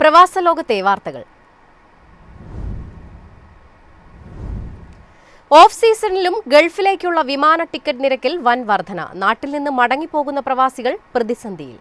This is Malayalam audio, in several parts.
പ്രവാസ ലോകത്തെ വാർത്തകൾ. ഓഫ് സീസണിലും ഗൾഫിലേക്കുള്ള വിമാന ടിക്കറ്റ് നിരക്കിൽ വൻ വർധന. നാട്ടിൽ നിന്ന് മടങ്ങിപ്പോകുന്ന പ്രവാസികൾ പ്രതിസന്ധിയിൽ.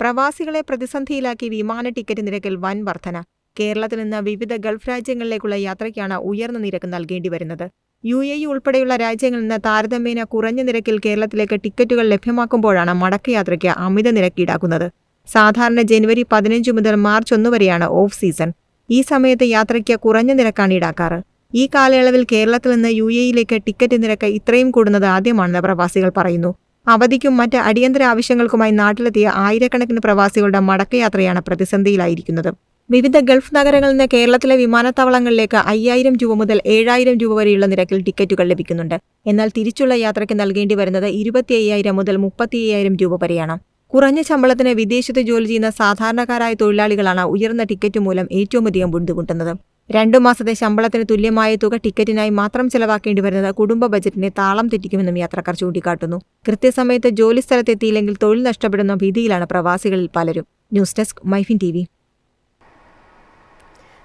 പ്രവാസികളെ പ്രതിസന്ധിയിലാക്കി വിമാന ടിക്കറ്റ് നിരക്കിൽ വൻ വർധന. കേരളത്തിൽ നിന്ന് വിവിധ ഗൾഫ് രാജ്യങ്ങളിലേക്കുള്ള യാത്രയ്ക്കാണ് ഉയർന്ന നിരക്ക് നൽകേണ്ടി വരുന്നത്. യു എ ഉൾപ്പെടെയുള്ള രാജ്യങ്ങളിൽ നിന്ന് താരതമ്യേന കുറഞ്ഞ നിരക്കിൽ കേരളത്തിലേക്ക് ടിക്കറ്റുകൾ ലഭ്യമാക്കുമ്പോഴാണ് മടക്കയാത്രയ്ക്ക് അമിത നിരക്ക് ഈടാക്കുന്നത്. സാധാരണ ജനുവരി പതിനഞ്ച് മുതൽ മാർച്ച് ഒന്ന് വരെയാണ് ഓഫ് സീസൺ. ഈ സമയത്ത് യാത്രയ്ക്ക് കുറഞ്ഞ നിരക്കാണ് ഈടാക്കാറ്. ഈ കാലയളവിൽ കേരളത്തിൽ നിന്ന് യു എയിലേക്ക് ടിക്കറ്റ് നിരക്ക് ഇത്രയും കൂടുന്നത് ആദ്യമാണെന്ന് പ്രവാസികൾ പറയുന്നു. അവധിക്കും മറ്റ് അടിയന്തര ആവശ്യങ്ങൾക്കുമായി നാട്ടിലെത്തിയ ആയിരക്കണക്കിന് പ്രവാസികളുടെ മടക്കയാത്രയാണ് പ്രതിസന്ധിയിലായിരിക്കുന്നത്. വിവിധ ഗൾഫ് നഗരങ്ങളിൽ നിന്ന് കേരളത്തിലെ വിമാനത്താവളങ്ങളിലേക്ക് അയ്യായിരം രൂപ മുതൽ ഏഴായിരം രൂപ വരെയുള്ള നിരക്കിൽ ടിക്കറ്റുകൾ ലഭിക്കുന്നുണ്ട്. എന്നാൽ തിരിച്ചുള്ള യാത്രയ്ക്ക് നൽകേണ്ടി വരുന്നത് ഇരുപത്തി അയ്യായിരം മുതൽ മുപ്പത്തി അയ്യായിരം രൂപ വരെയാണ്. കുറഞ്ഞ ശമ്പളത്തിന് വിദേശത്ത് ജോലി ചെയ്യുന്ന സാധാരണക്കാരായ തൊഴിലാളികളാണ് ഉയർന്ന ടിക്കറ്റ് മൂലം ഏറ്റവുമധികം ബുദ്ധിമുട്ടുന്നത്. രണ്ടു മാസത്തെ ശമ്പളത്തിന് തുല്യമായ തുക ടിക്കറ്റിനായി മാത്രം ചെലവാക്കേണ്ടി വരുന്നത് കുടുംബ ബജറ്റിനെ താളം തെറ്റിക്കുമെന്നും യാത്രക്കാർ ചൂണ്ടിക്കാട്ടുന്നു. കൃത്യസമയത്ത് ജോലി സ്ഥലത്തെത്തിയില്ലെങ്കിൽ തൊഴിൽ നഷ്ടപ്പെടുന്ന ഭീതിയിലാണ് പ്രവാസികളിൽ പലരും. ന്യൂസ് ഡെസ്ക് മൈഫിൻ ടി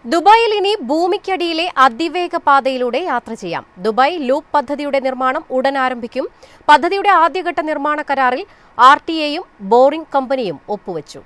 ദുബായിൽ ഇനി ഭൂമിക്കടിയിലെ അതിവേഗ പാതയിലൂടെ യാത്ര ചെയ്യാം. ദുബായ് ലൂപ്പ് പദ്ധതിയുടെ നിർമ്മാണം ഉടൻ ആരംഭിക്കും. പദ്ധതിയുടെ ആദ്യഘട്ട നിർമ്മാണ കരാറിൽ ആർ ടി എയും ബോറിംഗ് കമ്പനിയും ഒപ്പുവച്ചു.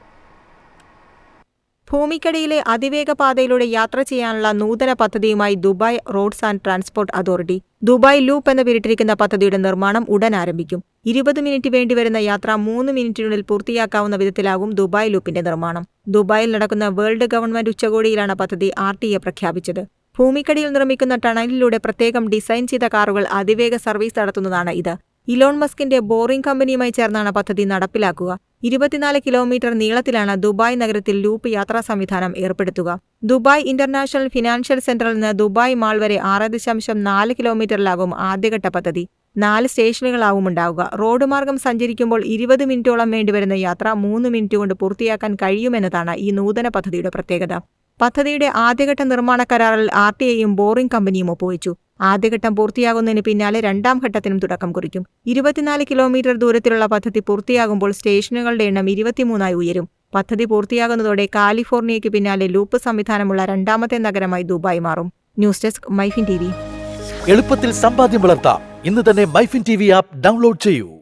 ഭൂമിക്കടിയിലെ അതിവേഗ പാതയിലൂടെ യാത്ര ചെയ്യാനുള്ള നൂതന പദ്ധതിയുമായി Dubai Roads and Transport Authority Dubai Loop എന്ന് പേരിട്ടിരിക്കുന്ന പദ്ധതിയുടെ നിർമ്മാണം ഉടൻ ആരംഭിക്കും. ഇരുപത് മിനിറ്റ് വേണ്ടിവരുന്ന യാത്ര മൂന്ന് മിനിറ്റിനുള്ളിൽ പൂർത്തിയാക്കാവുന്ന വിധത്തിലാകും ദുബായ് ലൂപ്പിന്റെ നിർമ്മാണം. ദുബായിൽ നടക്കുന്ന വേൾഡ് ഗവൺമെന്റ് ഉച്ചകോടിയിലാണ് പദ്ധതി ആർ ടി എ പ്രഖ്യാപിച്ചത്. ഭൂമിക്കടിയിൽ നിർമ്മിക്കുന്ന ടണലിലൂടെ പ്രത്യേകം ഡിസൈൻ ചെയ്ത കാറുകൾ അതിവേഗ സർവീസ് നടത്തുന്നതാണ് ഇത്. ഇലോൺ മസ്കിന്റെ ബോറിംഗ് കമ്പനിയുമായി ചേർന്നാണ് പദ്ധതി നടപ്പിലാക്കുക. ഇരുപത്തിനാല് കിലോമീറ്റർ നീളത്തിലാണ് ദുബായ് നഗരത്തിൽ ലൂപ്പ് യാത്രാ സംവിധാനം ഏർപ്പെടുത്തുക. ദുബായ് ഇന്റർനാഷണൽ ഫിനാൻഷ്യൽ സെന്ററിൽ നിന്ന് ദുബായ് മാൾ വരെ ആറ് ദശാംശം നാല് കിലോമീറ്ററിലാകും ആദ്യഘട്ട പദ്ധതി. നാല് സ്റ്റേഷനുകളാവും ഉണ്ടാവുക. റോഡ് മാർഗം സഞ്ചരിക്കുമ്പോൾ ഇരുപത് മിനിറ്റോളം വേണ്ടിവരുന്ന യാത്ര മൂന്ന് മിനിറ്റ് കൊണ്ട് പൂർത്തിയാക്കാൻ കഴിയുമെന്നതാണ് ഈ നൂതന പദ്ധതിയുടെ പ്രത്യേകത. പദ്ധതിയുടെ ആദ്യഘട്ട നിർമ്മാണ കരാറിൽ ആർ ടി ഐയും ബോറിംഗ് കമ്പനിയും ഒപ്പുവെച്ചു. ആദ്യഘട്ടം പൂർത്തിയാകുന്നതിന് പിന്നാലെ രണ്ടാം ഘട്ടത്തിനും തുടക്കം കുറിക്കും. ഇരുപത്തിനാല് കിലോമീറ്റർ ദൂരത്തിലുള്ള പദ്ധതി പൂർത്തിയാകുമ്പോൾ സ്റ്റേഷനുകളുടെ എണ്ണം ഇരുപത്തിമൂന്നായി ഉയരും. പദ്ധതി പൂർത്തിയാകുന്നതോടെ കാലിഫോർണിയയ്ക്ക് പിന്നാലെ ലൂപ്പ് സംവിധാനമുള്ള രണ്ടാമത്തെ നഗരമായി ദുബായ് മാറും. ന്യൂസ് ഡെസ്ക് മൈഫിൻ ടി എളുപ്പത്തിൽ സമ്പാദ്യം വളർത്താം. ഇന്ന് തന്നെ മൈഫിൻ ടി ആപ്പ് ഡൗൺലോഡ് ചെയ്യൂ.